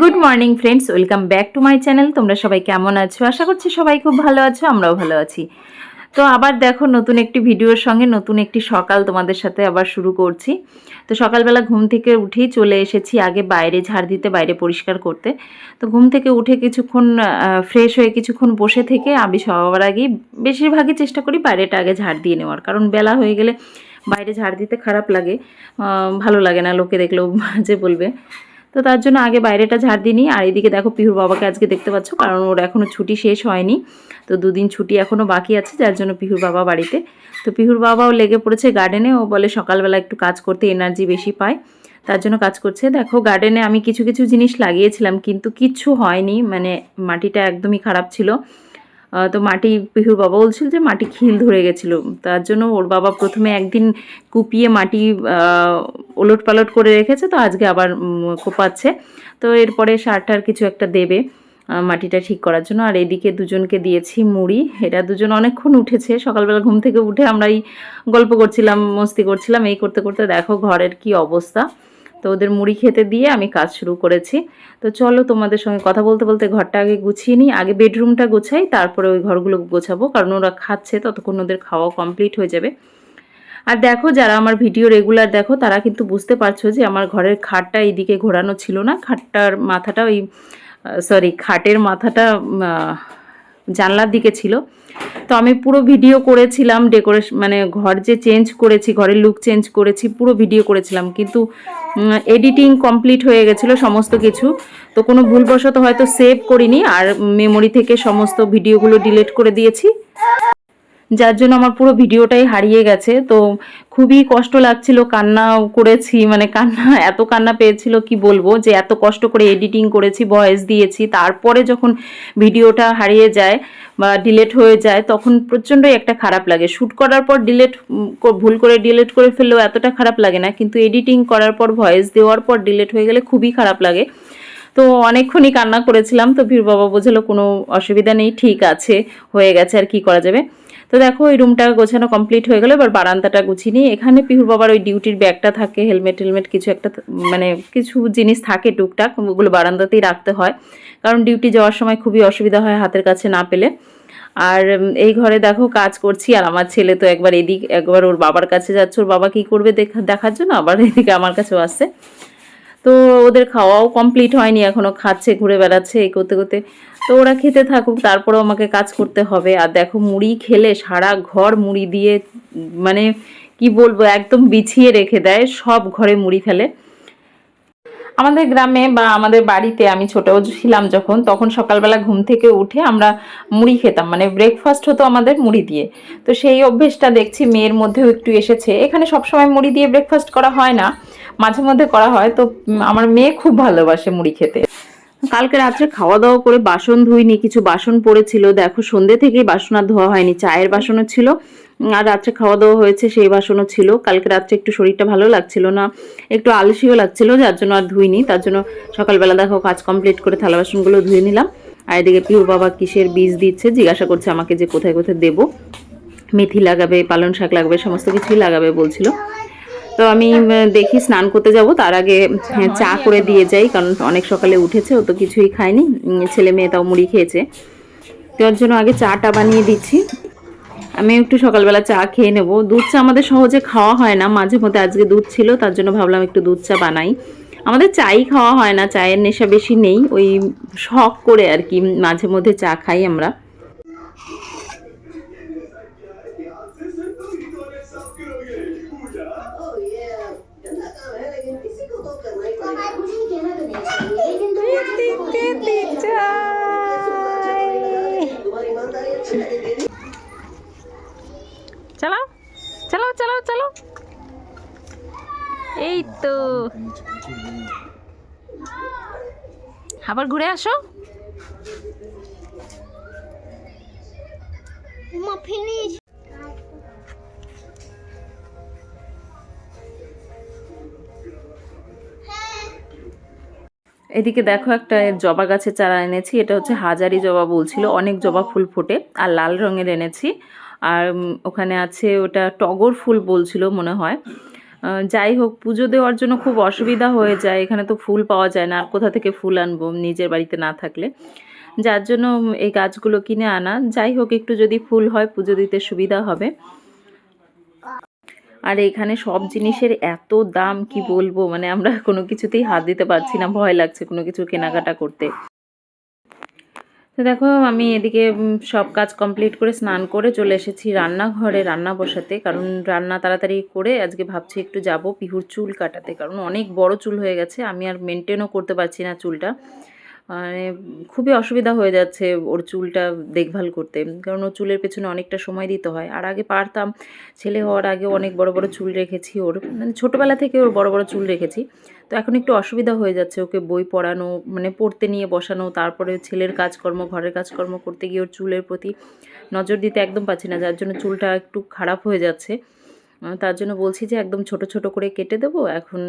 Good morning friends welcome back to my channel তোমরা সবাই কেমন আছো? আশা করছি সবাই খুব ভালো আছো, আমরাও ভালো আছি। তো আবার দেখো, নতুন একটি ভিডিওর সঙ্গে নতুন একটি সকাল তোমাদের সাথে আবার শুরু করছি। তো সকালবেলা ঘুম থেকে উঠেই চলে এসেছি আগে বাইরে, ঝাড় দিতে, বাইরে পরিষ্কার করতে। তো ঘুম থেকে উঠে কিছুক্ষণ ফ্রেশ হয়ে কিছুক্ষণ বসে থেকে আমি সবার আগেই বেশিরভাগই চেষ্টা করি বাইরেটা আগে ঝাড় দিয়ে নেওয়ার। কারণ বেলা হয়ে গেলে বাইরে ঝাড় দিতে খারাপ লাগে ভালো লাগে না। লোকে দেখলেও যে বলবে তো তার জন্য আগে বাইরেটা ঝাড় দিই আর এদিকে দেখো পিহুর বাবাকে আজকে দেখতে পাচ্ছ, কারণ ওর এখনও ছুটি শেষ হয়নি। তো দুদিন ছুটি এখনও বাকি আছে, যার জন্য পিহুর বাবা বাড়িতে। তো পিহুর বাবাও লেগে পড়েছে গার্ডেনে ও বলে সকালবেলা একটু কাজ করতে এনার্জি বেশি পায়। তার জন্য কাজ করছে। দেখো গার্ডেনে আমি কিছু কিছু জিনিস লাগিয়েছিলাম, কিন্তু কিচ্ছু হয়নি মানে মাটিটা একদমই খারাপ ছিল। তো মাটি, পিহুর বাবা বলছিল যে মাটি খিল ধরে গেছিল। তার জন্য ওর বাবা প্রথমে একদিন কুপিয়ে মাটি ওলট পালট করে রেখেছে, তো আজকে আবার কোপাচ্ছে। তো এরপরে সার টার কিছু একটা দেবে মাটিটা ঠিক করার জন্য। আর এদিকে দুজনকে দিয়েছি মুড়ি। এরা দুজন অনেকক্ষণ উঠেছে। সকালবেলা ঘুম থেকে উঠে আমরা এই গল্প করছিলাম, মস্তি করছিলাম, এই করতে করতে দেখো ঘরের কি অবস্থা। তো ওদের মুড়ি খেতে দিয়ে আমি কাজ শুরু করেছি। তো চলো তোমাদের সঙ্গে কথা বলতে বলতে ঘরটা আগে গুছিয়ে নিই। আগে বেডরুমটা গোছাই, তারপরে ওই ঘরগুলো গোছাবো, কারণ ওরা খাচ্ছে, ততক্ষণ ওদের খাওয়া কমপ্লিট হয়ে যাবে। আর দেখো, যারা আমার ভিডিও রেগুলার দেখো, তারা কিন্তু বুঝতে পারছ যে আমার ঘরের খাটটা এইদিকে ঘোরানো ছিল না। খাটটার মাথাটা ওই সরি খাটের মাথাটা জানলার দিকে ছিল। তো আমি পুরো ভিডিও করেছিলাম ডেকোরেশন মানে ঘর যে চেঞ্জ করেছি, ঘরের লুক চেঞ্জ করেছি, পুরো ভিডিও করেছিলাম। কিন্তু এডিটিং কমপ্লিট হয়ে গেছিল সমস্ত কিছু। তো কোনো ভুলবশত হয়তো সেভ করিনি, আর মেমোরি থেকে সমস্ত ভিডিওগুলো ডিলিট করে দিয়েছি। যার জন্য আমার পুরো ভিডিওটাই হারিয়ে গেছে। তো খুবই কষ্ট লাগছিল কান্না করেছি মানে কান্না, এত কান্না পেয়েছিল কি বলব, যে এত কষ্ট করে এডিটিং করেছি ভয়েস দিয়েছি। তারপরে যখন ভিডিওটা হারিয়ে যায় বা ডিলেট হয়ে যায়, তখন প্রচণ্ডই একটা খারাপ লাগে। শ্যুট করার পর ডিলেট ভুল করে ডিলেট করে ফেললেও এতটা খারাপ লাগে না, কিন্তু এডিটিং করার পর ভয়েস দেওয়ার পর ডিলেট হয়ে গেলে খুবই খারাপ লাগে। তো অনেকক্ষণই কান্না করেছিলাম, তো ভীর বাবা বোঝালো কোনো অসুবিধা নেই, ঠিক আছে, হয়ে গেছে আর কি করা যাবে। তো দেখো ওই রুমটা গোছানো কমপ্লিট হয়ে গেলো। এবার বারান্দাটা গুছিয়ে নিয়ে এখানে পিহুর বাবার ওই ডিউটির ব্যাগটা থাকে হেলমেট হেলমেট কিছু একটা মানে কিছু জিনিস থাকে টুকটাক, ওগুলো বারান্দাতেই রাখতে হয়। কারণ ডিউটি যাওয়ার সময় খুবই অসুবিধা হয় হাতের কাছে না পেলে। আর এই ঘরে দেখো কাজ করছি, আর আমার ছেলে তো একবার এদিক, একবার ওর বাবার কাছে যাচ্ছে। ওর বাবা কি করবে দেখা দেখার জন্য? আবার এদিকে আমার কাছেও আসছে। তো ওদের খাওয়াও কমপ্লিট হয়নি, এখনও খাচ্ছে, ঘুরে বেড়াচ্ছে এই করতে করতে। তো ওরা খেতে থাকুক, তারপরেও আমাকে কাজ করতে হবে। আর দেখো মুড়ি খেলে সারা ঘর মুড়ি দিয়ে মানে কি বলব, একদম বিছিয়ে রেখে দেয়, সব ঘরে মুড়ি ফেলে। আমাদের গ্রামে বা আমাদের বাড়িতে আমি ছোট ছিলাম যখন, তখন সকালবেলা ঘুম থেকে উঠে আমরা মুড়ি খেতাম। মানে ব্রেকফাস্ট হতো আমাদের মুড়ি দিয়ে। তো সেই অভ্যেসটা দেখছি মেয়ের মধ্যেও একটু এসেছে। এখানে সবসময় মুড়ি দিয়ে ব্রেকফাস্ট করা হয় না, মাঝে মধ্যে করা হয়। তো আমার মেয়ে খুব ভালোবাসে মুড়ি খেতে। কালকে রাত্রে খাওয়া দাওয়া করে বাসন ধুইনি, কিছু বাসন পড়েছিল। দেখো সন্ধ্যে থেকেই বাসন আর ধোয়া হয়নি, চায়ের বাসনও ছিল। আর রাত্রে খাওয়া দাওয়া হয়েছে সেই বাসনও ছিল। কালকে রাত্রে একটু শরীরটা ভালো লাগছিল না একটু আলসিও লাগছিল যার জন্য আর ধুইনি। তার জন্য সকালবেলা দেখো কাজ কমপ্লিট করে থালা বাসনগুলো ধুয়ে নিলাম। আর এদিকে পিউর বাবা কিসের বীজ দিচ্ছে জিজ্ঞাসা করছে আমাকে যে কোথায় কোথায় দেবো। মেথি লাগাবে পালং শাক লাগাবে সমস্ত কিছুই লাগাবে বলছিল। তো আমি দেখি স্নান করতে যাব তার আগে হ্যাঁ, চা করে দিয়ে যাই কারণ অনেক সকালে উঠেছে ও তো কিছুই খায়নি। ছেলে মেয়ে তাও মুড়ি খেয়েছে। তো জন্য আগে চাটা বানিয়ে দিচ্ছি। আমি একটু সকালবেলা চা খেয়ে নেব। দুধ চা আমাদের সহজে খাওয়া হয় না। মাঝে মধ্যে আজকে দুধ ছিল, তার জন্য ভাবলাম একটু দুধ চা বানাই। আমাদের চাই খাওয়া হয় না, চায়ের নেশা বেশি নেই। ওই শখ করে আর কি মাঝে মধ্যে চা খাই আমরা। এই তো। আবার ঘুরে আসো। এদিকে দেখো একটা জবা গাছের চারা এনেছি এটা হচ্ছে হাজারি জবা বলছিল অনেক জবা ফুল ফোটে আর লাল রঙের এনেছি। আর ওখানে আছে ওটা টগর ফুল বলছিল মনে হয়। যাই হোক, পুজো দেওয়ার জন্য খুব অসুবিধা হয়ে যায়। এখানে তো ফুল পাওয়া যায় না। আর কোথা থেকে ফুল আনব নিজের বাড়িতে না থাকলে? যার জন্য এই গাছগুলো কিনে আনা। যাই হোক, একটু যদি ফুল হয়, পুজো দিতে সুবিধা হবে। আর এখানে সব জিনিসের এত দাম, কি বলব? মানে আমরা কোনো কিছুতেই হাত দিতে পারছি না। ভয় লাগছে কোনো কিছু কেনাকাটা করতে। তো দেখো, আমি এদিকে সব কাজ কমপ্লিট করে স্নান করে চলে এসেছি রান্নাঘরে, রান্না বসাতে। কারণ রান্না তাড়াতাড়ি করে আজকে ভাবছি একটু যাব পিহুর চুল কাটাতে। কারণ অনেক বড় চুল হয়ে গেছে, আমি আর মেনটেনও করতে পারছি না চুলটা। মানে খুবই অসুবিধা হয়ে যাচ্ছে ওর চুলটা দেখভাল করতে। কারণ ওর চুলের পেছনে অনেকটা সময় দিতে হয়। আর আগে পারতাম, ছেলে হওয়ার আগে অনেক বড় বড় চুল রেখেছি ওর। মানে ছোটোবেলা থেকে ওর বড় বড় চুল রেখেছি। তো এখন একটু অসুবিধা হয়ে যাচ্ছে ওকে বই পড়ানো মানে পড়তে নিয়ে বসানো, তারপরে ছেলের কাজকর্ম, ঘরের কাজকর্ম করতে গিয়ে ওর চুলের প্রতি নজর দিতে একদম পাচ্ছি না, যার জন্য চুলটা একটু খারাপ হয়ে যাচ্ছে। তার জন্য বলছি যে একদম ছোট ছোট করে কেটে দেবো, এখন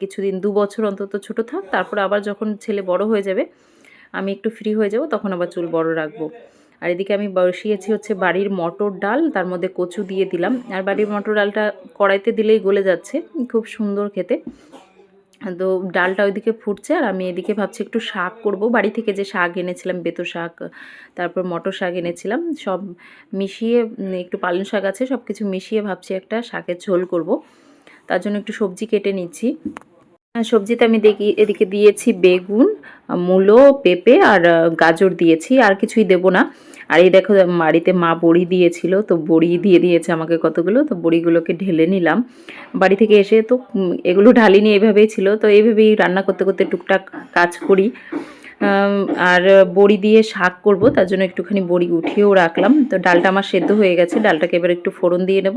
কিছুদিন, দু বছর অন্তত ছোট থাক, তারপর আবার যখন ছেলে বড় হয়ে যাবে, আমি একটু ফ্রি হয়ে যাব, তখন আবার চুল বড় রাখব। আর এদিকে আমি বসিয়েছি হচ্ছে বাড়ির মটর ডাল, তার মধ্যে কচু দিয়ে দিলাম। আর বাড়ির মটর ডালটা কড়াইতে দিলেই গলে যাচ্ছে, খুব সুন্দর খেতে। তো ডালটা ওইদিকে ফুটছে আর আমি এদিকে ভাবছি একটু শাক করব। বাড়ি থেকে যে শাক এনেছিলাম, বেতো শাক, তারপর মটর শাক এনেছিলাম, সব মিশিয়ে একটু পালং শাক আছে সব কিছু মিশিয়ে ভাবছি একটা শাকের ঝোল করব। তার জন্য একটু সবজি কেটে নিচ্ছি। সবজিতে আমি দেখি, এদিকে দিয়েছি বেগুন, মূলো, পেঁপে আর গাজর দিয়েছি, আর কিছুই দেবো না। আর এই দেখো, বাড়িতে মা বড়ি দিয়েছিল, তো বড়ি দিয়ে দিয়েছে আমাকে কতগুলো, তো বড়িগুলোকে ঢেলে নিলাম। বাড়ি থেকে এসে তো এগুলো ঢালিনি, এভাবেই ছিল, তো এইভাবেই রান্না করতে করতে টুকটাক কাজ করি। আর বড়ি দিয়ে শাক করব, তার জন্য একটুখানি বড়ি উঠিয়েও রাখলাম। তো ডালটা আমার সেদ্ধ হয়ে গেছে, ডালটাকে এবার একটু ফোড়ন দিয়ে নেব।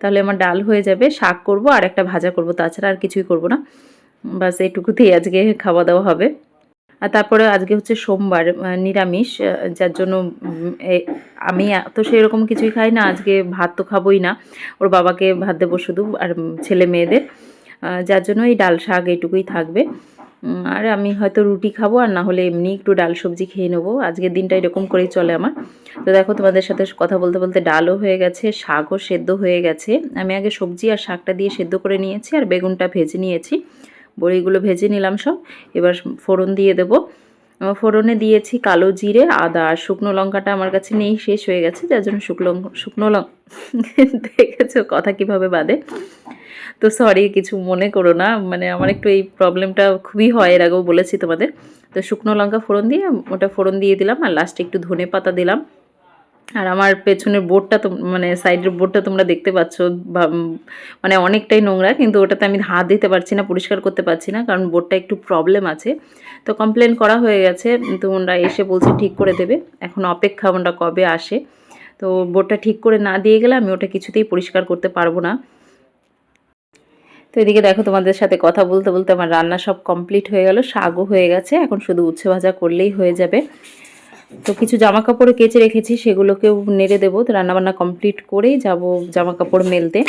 তাহলে আমার ডাল হয়ে যাবে, শাক করব আর একটা ভাজা করব, তাছাড়া আর কিছুই করব না। বাস এইটুকুতেই আজকে খাওয়া দাওয়া হবে। আর তারপরে আজকে হচ্ছে সোমবার নিরামিষ যার জন্য আমি তো সেরকম কিছুই খাই না, আজকে ভাত তো খাবোই না। ওর বাবাকে ভাত দেবো শুধু, আর ছেলে মেয়েদের। যার জন্য এই ডাল শাক এইটুকুই থাকবে। আর আমি হয়তো রুটি খাব, আর না হলে এমনি একটু ডাল সবজি খেয়ে নেব। আজকের দিনটা এরকম করেই চলে আমার। তো দেখো, তোমাদের সাথে কথা বলতে বলতে ডালও হয়ে গেছে, শাকও সেদ্ধ হয়ে গেছে। আমি আগে সবজি আর শাকটা দিয়ে সেদ্ধ করে নিয়েছি, আর বেগুনটা ভেজে নিয়েছি। বড়িগুলো ভেজে নিলাম সব। এবার ফোড়ন দিয়ে দেবো। ফোড়নে দিয়েছি কালো জিরে, আদা আর শুকনো লঙ্কাটা আমার কাছে নেই, শেষ হয়ে গেছে, যার জন্য শুকনো শুকনো লঙ্কা দেখেছ কথা কীভাবে বাদে? তো সরি কিছু মনে করো না মানে আমার একটু এই প্রবলেমটা খুবই হয়, এর আগেও বলেছি তোমাদের। তো শুকনো লঙ্কা ফোড়ন দিয়ে, ওটা ফোড়ন দিয়ে দিলাম, আর লাস্টে একটু ধনে পাতা দিলাম। আর আমার পেছনের বোর্ডটা তো মানে সাইডের বোর্ডটা তোমরা দেখতে পাচ্ছ মানে অনেকটাই নোংরা, কিন্তু ওটাতে আমি হাত দিতে পারছি না, পরিষ্কার করতে পারছি না, কারণ বোর্ডটা একটু প্রবলেম আছে। তো কমপ্লেন করা হয়ে গেছে তো ওনারা এসে বলছে ঠিক করে দেবে। এখন অপেক্ষা ওনারা কবে আসে। তো বোর্ডটা ঠিক করে না দিয়ে গেলে আমি ওটা কিছুতেই পরিষ্কার করতে পারব না। তো এদিকে দেখো তোমাদের সাথে কথা বলতে বলতে আমার রান্না সব কমপ্লিট হয়ে গেল শাগও হয়ে গেছে, এখন শুধু উচ্ছে ভাজা করলেই হয়ে যাবে। তো কিছু জামা কাপড় কেচে রেখেছি, সেগুলোকেও নেড়ে দেবো। তো রান্নাবান্না কমপ্লিট করেই যাব জামা কাপড় মেলতে।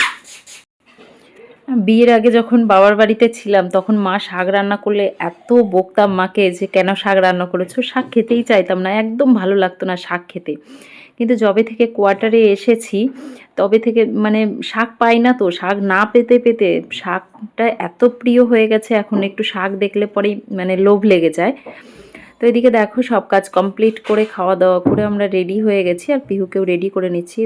বিয়ের আগে যখন বাবার বাড়িতে ছিলাম, তখন মা শাক রান্না করলে এত বকতাম মাকে যে, কেন শাক রান্না করেছ? শাক খেতেই চাইতাম না, একদম ভালো লাগতো না শাক খেতে। কিন্তু যবে থেকে কোয়ার্টারে এসেছি, তবে থেকে মানে শাক পাই না তো, শাক না পেতে পেতে শাকটা এত প্রিয় হয়ে গেছে, এখন একটু শাক দেখলে পরেই মানে লোভ লেগে যায়। তো এদিকে দেখো সব কাজ কমপ্লিট করে খাওয়া দাওয়া করে আমরা রেডি হয়ে গেছি আর পিহুকেও রেডি করে নিচ্ছি।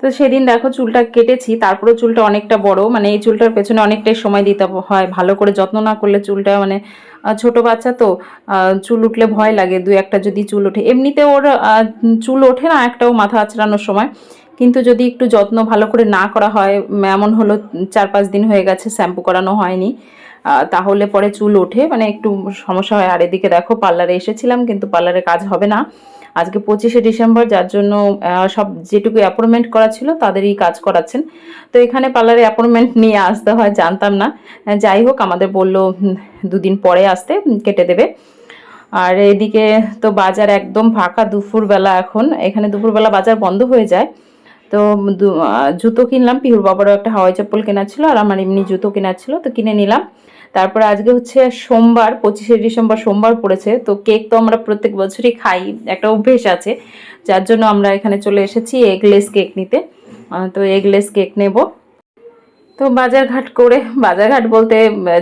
তো সেদিন দেখো চুলটা কেটেছি তারপরে চুলটা অনেকটা বড় মানে এই চুলটার পেছনে অনেকটাই সময় দিতে হয়, ভালো করে যত্ন না করলে চুলটা মানে ছোট বাচ্চা তো চুল উঠলে ভয় লাগে, দু একটা যদি চুল ওঠে। এমনিতে ওর চুল ওঠে না একটাও মাথা আঁচড়ানোর সময়, কিন্তু যদি একটু যত্ন ভালো করে না করা হয় এমন হলো চার পাঁচ দিন হয়ে গেছে, শ্যাম্পু করানো হয়নি। তাহলে পরে চুল ওঠে। মানে একটু সমস্যা হয়। আর এদিকে দেখো, পার্লারে এসেছিলাম, কিন্তু পার্লারে কাজ হবে না। আজকে পঁচিশে ডিসেম্বর, যার জন্য সব যেটুকু অ্যাপয়েন্টমেন্ট করা ছিল, তাদেরই কাজ করাচ্ছেন। তো এখানে পার্লারে অ্যাপয়েন্টমেন্ট নিয়ে আসতে হয়, জানতাম না। যাই হোক, আমাদের বলল দুদিন পরে আসতে, কেটে দেবে। আর এদিকে তো বাজার একদম ফাঁকা, দুপুরবেলা এখন। এখানে দুপুরবেলা বাজার বন্ধ হয়ে যায়। তো জুতো কিনলাম। পিহুর বাবারও একটা হাওয়াই চপ্পল কেনা ছিল, আর আমার এমনি জুতো কেনা ছিল, তো কিনে নিলাম। তারপরে আজকে হচ্ছে সোমবার, পঁচিশে ডিসেম্বর সোমবার পড়েছে। তো কেক তো আমরা প্রত্যেক বছরই খাই, একটা অভ্যেস আছে। যার জন্য আমরা এখানে চলে এসেছি এগলেস কেক নিতে। তো এগলেস কেক নেব। তো বাজারঘাট করে, বাজারঘাট বলতে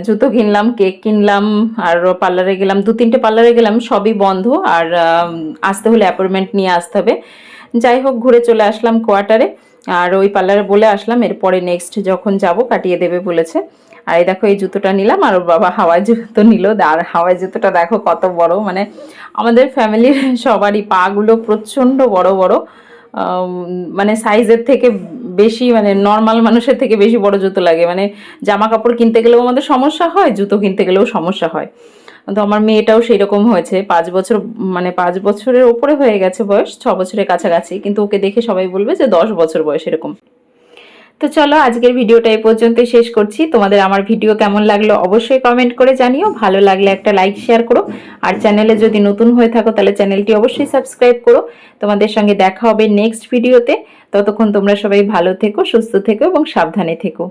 জুতো কিনলাম, কেক কিনলাম, আর পার্লারে গেলাম, দু তিনটে পার্লারে গেলাম, সবই বন্ধ। আর আসতে হলে অ্যাপয়েন্টমেন্ট নিয়ে আসতে হবে। যাই হোক, ঘুরে চলে আসলাম কোয়ার্টারে আর ওই পার্লারে বলে আসলাম, এরপরে নেক্সট যখন যাব কাটিয়ে দেবে বলেছে। আর এই দেখো, এই জুতোটা নিলাম আর বাবা হাওয়াই জুতো নিল। আর হাওয়াই জুতোটা দেখো কত বড় মানে আমাদের ফ্যামিলির সবারই পাগুলো প্রচণ্ড বড় বড়। মানে সাইজের থেকে বেশি মানে নর্মাল মানুষের থেকে বেশি বড় জুতো লাগে। মানে জামা কাপড় কিনতে গেলেও আমাদের সমস্যা হয়, জুতো কিনতে গেলেও সমস্যা হয়। তো আমার মেয়েটাও সেই রকম হয়েছে। পাঁচ বছর মানে পাঁচ বছরের ওপরে হয়ে গেছে বয়স, ছ বছরের কাছাকাছি। কিন্তু ওকে দেখে সবাই বলবে যে দশ বছর বয়স, এরকম। তো চলো আজকের ভিডিওটা এই পর্যন্তই শেষ করছি। তোমাদের আমার ভিডিও কেমন লাগল অবশ্যই কমেন্ট করে জানিও। ভালো লাগলে একটা লাইক শেয়ার করো। আর চ্যানেলে যদি নতুন হয়ে থাকো তাহলে চ্যানেলটি অবশ্যই সাবস্ক্রাইব করো। তোমাদের সঙ্গে দেখা হবে নেক্সট ভিডিওতে ততক্ষণ তোমরা সবাই ভালো থেকো, সুস্থ থেকো এবং সাবধানে থেকো।